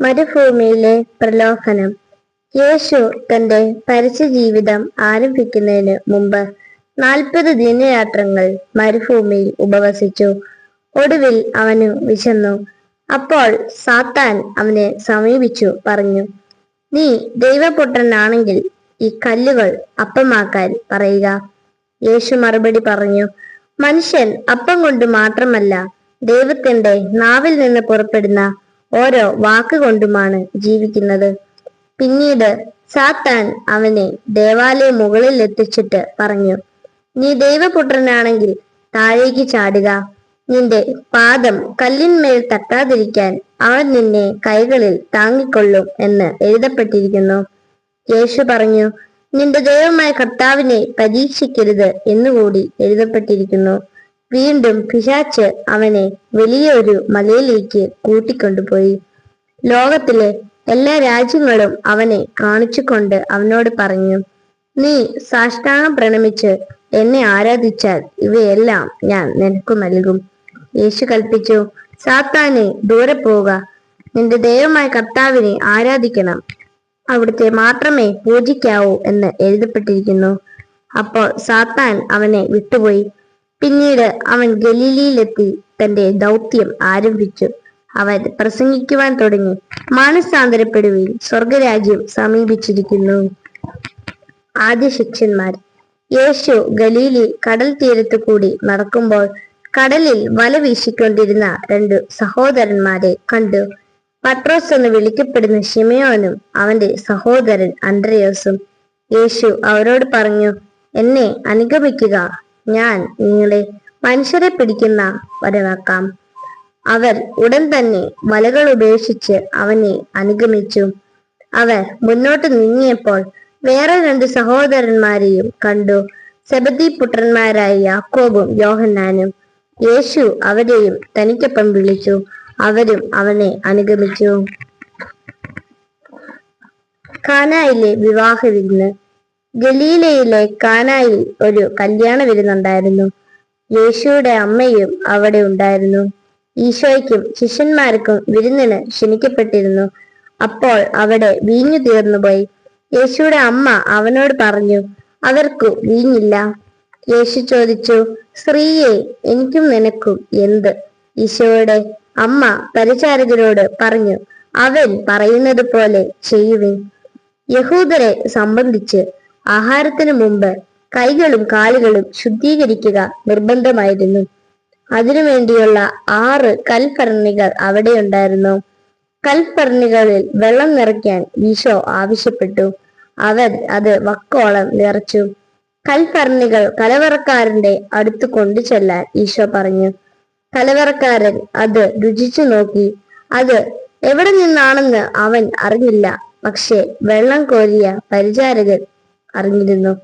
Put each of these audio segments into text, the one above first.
മരുഭൂമിയിലെ പ്രലോഭനം. യേശു തന്റെ പരസ്യ ജീവിതം ആരംഭിക്കുന്നതിന് മുമ്പ് നാൽപ്പത് ദിനയാത്രങ്ങൾ മരുഭൂമിയിൽ ഉപവസിച്ചു. ഒടുവിൽ അവന് വിശന്നു. അപ്പോൾ സാത്താൻ അവനെ സമീപിച്ചു പറഞ്ഞു നീ ദൈവപുത്രനാണെങ്കിൽ ഈ കല്ലുകൾ അപ്പമാക്കാൻ പറയുക. യേശു മറുപടി പറഞ്ഞു മനുഷ്യൻ അപ്പം കൊണ്ട് മാത്രമല്ല ദൈവത്തിന്റെ നാവിൽ നിന്ന് പുറപ്പെടുന്ന ഓരോ വാക്കുകൊണ്ടുമാണ് ജീവിക്കുന്നത്. പിന്നീട് സാത്താൻ അവനെ ദേവാലയ മുകളിൽ എത്തിച്ചിട്ട് പറഞ്ഞു നീ ദൈവപുത്രനാണെങ്കിൽ താഴേക്ക് ചാടുക. നിന്റെ പാദം കല്ലിന്മേൽ തട്ടാതിരിക്കാൻ അവൻ നിന്നെ കൈകളിൽ താങ്ങിക്കൊള്ളും എന്ന് എഴുതപ്പെട്ടിരിക്കുന്നു. യേശു പറഞ്ഞു നിന്റെ ദൈവമായ കർത്താവിനെ പരീക്ഷിക്കരുത് എന്നുകൂടി എഴുതപ്പെട്ടിരിക്കുന്നു. വീണ്ടും പിശാച്ച് അവനെ വലിയൊരു മലയിലേക്ക് കൂട്ടിക്കൊണ്ടുപോയി. ലോകത്തിലെ എല്ലാ രാജ്യങ്ങളും അവനെ കാണിച്ചുകൊണ്ട് അവനോട് പറഞ്ഞു നീ സാഷ്ടാംഗം പ്രണമിച്ച് എന്നെ ആരാധിച്ചാൽ ഇവയെല്ലാം ഞാൻ നിനക്ക് നൽകും. യേശു കൽപ്പിച്ചു സാത്താനെ ദൂരെ പോവുക. നിന്റെ ദൈവമായ കർത്താവിനെ ആരാധിക്കണം. അവിടുത്തെ മാത്രമേ പൂജിക്കാവൂ എന്ന് എഴുതപ്പെട്ടിരിക്കുന്നു. അപ്പോൾ സാത്താൻ അവനെ വിട്ടുപോയി. പിന്നീട് അവൻ ഗലീലിയിലെത്തി തന്റെ ദൗത്യം ആരംഭിച്ചു. അവൻ പ്രസംഗിക്കുവാൻ തുടങ്ങി. മാനസാന്തരപ്പെടുകയും സ്വർഗരാജ്യം സമീപിച്ചിരിക്കുന്നു. ആദ്യ ശിഷ്യന്മാർ. യേശു ഗലീലി കടൽ തീരത്ത് കൂടി നടക്കുമ്പോൾ കടലിൽ വല വീശിക്കൊണ്ടിരുന്ന രണ്ട് സഹോദരന്മാരെ കണ്ടു. പട്രോസ് എന്ന് വിളിക്കപ്പെടുന്ന ഷിമയോനും അവന്റെ സഹോദരൻ അൻഡ്രയോസും യേശു അവരോട് പറഞ്ഞു എന്നെ അനുഗമിക്കുക. ഞാൻ നിങ്ങളെ മനുഷ്യരെ പിടിക്കുന്ന വരവാക്കാം. അവർ ഉടൻ തന്നെ വലകൾ ഉപേക്ഷിച്ച് അവനെ അനുഗമിച്ചു. അവർ മുന്നോട്ട് നീങ്ങിയപ്പോൾ വേറെ രണ്ട് സഹോദരന്മാരെയും കണ്ടു. സെബദി പുത്രന്മാരായ യാക്കോബും യോഹന്നാനും യേശു അവരെയും തനിക്കൊപ്പം വിളിച്ചു. അവരും അവനെ അനുഗമിച്ചു. കാനായിലെ വിവാഹ വിരുന്ന് ഗലീലയിലെ കാനായി ഒരു കല്യാണ വിരുന്നുണ്ടായിരുന്നു യേശുയുടെ അമ്മയും അവിടെ ഉണ്ടായിരുന്നു. ഈശോയ്ക്കും ശിഷ്യന്മാർക്കും വിരുന്നിന് ക്ഷണിക്കപ്പെട്ടിരുന്നു. അപ്പോൾ അവിടെ വീഞ്ഞു തീർന്നുപോയി. യേശുയുടെ അമ്മ അവനോട് പറഞ്ഞു അവർക്കു വീഞ്ഞില്ല. യേശു ചോദിച്ചു സ്ത്രീയെ എനിക്കും നിനക്കും എന്ത്? ഈശോയുടെ അമ്മ പരിചാരകരോട് പറഞ്ഞു അവൻ പറയുന്നത് പോലെ ചെയ്യുവിൻ. യഹൂദരെ സംബന്ധിച്ച് ആഹാരത്തിന് മുമ്പ് കൈകളും കാലുകളും ശുദ്ധീകരിക്കുക നിർബന്ധമായിരുന്നു. അതിനുവേണ്ടിയുള്ള ആറ് കൽഭരണികൾ അവിടെ ഉണ്ടായിരുന്നു. കൽഭരണികളിൽ വെള്ളം നിറയ്ക്കാൻ ഈശോ ആവശ്യപ്പെട്ടു. അവൻ അത് വക്കോളം നിറച്ചു. കൽഭരണികൾ കലവറക്കാരന്റെ അടുത്ത് കൊണ്ടു ചെല്ലാൻ ഈശോ പറഞ്ഞു. കലവറക്കാരൻ അത് രുചിച്ചു നോക്കി. അത് എവിടെ നിന്നാണെന്ന് അവൻ അറിഞ്ഞില്ല. പക്ഷെ വെള്ളം കോരിയ പരിചാരകൻ അറിഞ്ഞിരുന്നു.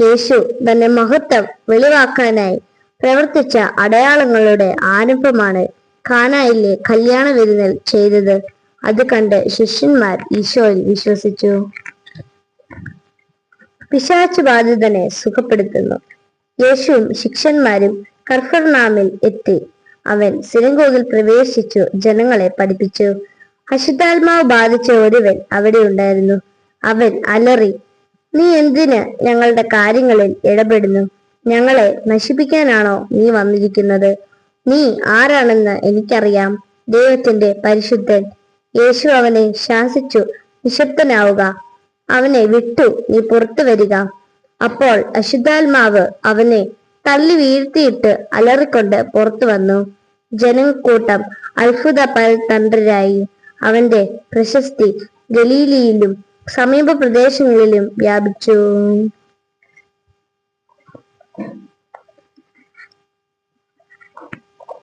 യേശു തന്റെ മഹത്വം വെളിവാക്കാനായി പ്രവർത്തിച്ച അടയാളങ്ങളുടെ ആരംഭമാണ് കാനായിലെ കല്യാണ വിരുന്നൽ ചെയ്തത്. അത് കണ്ട് ശിഷ്യന്മാർ ഈശോയിൽ വിശ്വസിച്ചു. പിശാച്ച് ബാധിതനെ സുഖപ്പെടുത്തുന്നു. യേശുവും ശിഷ്യന്മാരും കർഫർനാമിൽ എത്തി. അവൻ സിനഗോഗിൽ പ്രവേശിച്ചു ജനങ്ങളെ പഠിപ്പിച്ചു. അശുദ്ധാത്മാവ് ബാധിച്ച ഒരുവൻ അവിടെ ഉണ്ടായിരുന്നു. അവൻ അലറി നീ എന്തിന് ഞങ്ങളുടെ കാര്യങ്ങളിൽ ഇടപെടുന്നു? ഞങ്ങളെ നശിപ്പിക്കാനാണോ നീ വന്നിരിക്കുന്നത്? നീ ആരാണെന്ന് എനിക്കറിയാം. ദൈവത്തിന്റെ പരിശുദ്ധൻ യേശു അവനെ ശാസിച്ചു നിശബ്ദനാവുക. അവനെ വിട്ടു നീ പുറത്തു വരിക. അപ്പോൾ അശുദ്ധാത്മാവ് അവനെ തള്ളി വീഴ്ത്തിയിട്ട് അലറിക്കൊണ്ട് പുറത്തു വന്നു. ജനക്കൂട്ടം അത്ഭുത പരതന്ത്രരായി അവന്റെ പ്രശസ്തി ഗലീലിയിലും സമീപ പ്രദേശങ്ങളിലും വ്യാപിച്ചു.